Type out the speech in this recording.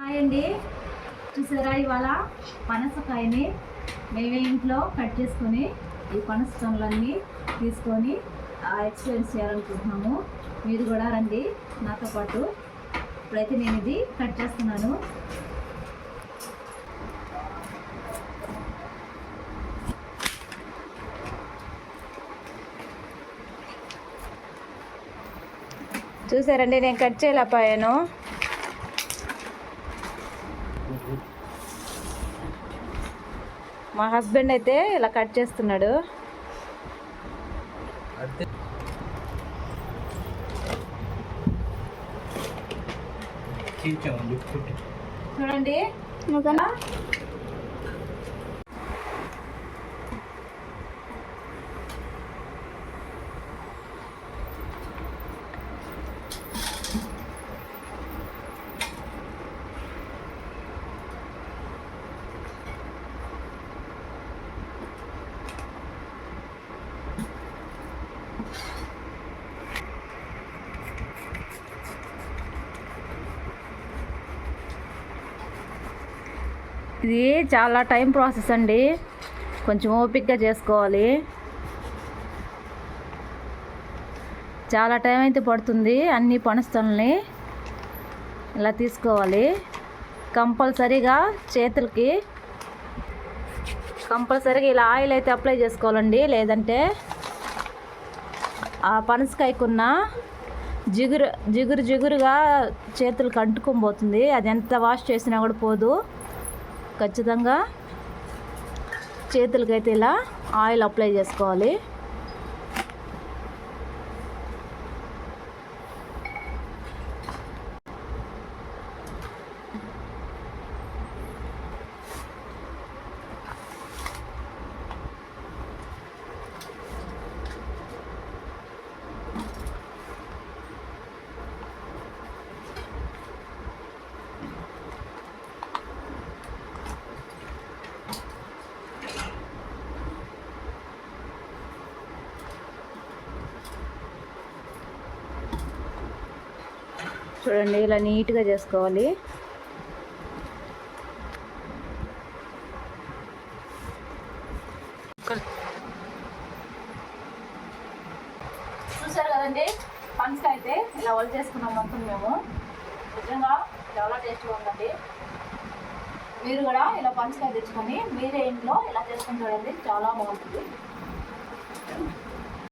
Hi అండి చూసారా ఇవాళ పనసకాయని మేమే ఇంట్లో కట్ చేసుకొని ఈ పనస తొనలన్నీ తీసుకొని ఎక్స్పీరియన్స్ చేయాలనుకుంటున్నాము. మీరు కూడా రండి. నాతో పాటు ఇప్పుడైతే నేను ఇది కట్ చేస్తున్నాను. చూసారండి నేను కట్ చేయలేకపోయాను. మా హస్బెండ్ అయితే ఇలా కట్ చేస్తున్నాడు. చూడండి. ఇది చాలా టైం ప్రాసెస్ అండి. కొంచెం ఓపిక్గా చేసుకోవాలి. చాలా టైం అయితే పడుతుంది అన్ని పనస్తల్ని ఇలా తీసుకోవాలి. కంపల్సరీగా చేతులకి కంపల్సరీగా ఇలా ఆయిల్ అయితే అప్లై చేసుకోవాలండి. లేదంటే ఆ పనసకాయకున్న జిగురు జిగురు జిగురుగా చేతులకు అంటుకొని పోతుంది. అది ఎంత వాష్ చేసినా కూడా పోదు. ఖచ్చితంగా చేతులకైతే ఇలా ఆయిల్ అప్లై చేసుకోవాలి. చూడండి ఇలా నీట్గా చేసుకోవాలి. చూసారు కదండి? పనసకాయ అయితే ఇలా వల్ చేసుకున్నాం మొత్తం మేము. నిజంగా చాలా టేస్ట్గా ఉందండి. మీరు కూడా ఇలా పంచకాయ తెచ్చుకొని మీరే ఇంట్లో ఇలా చేసుకుని చూడండి చాలా బాగుంటుంది.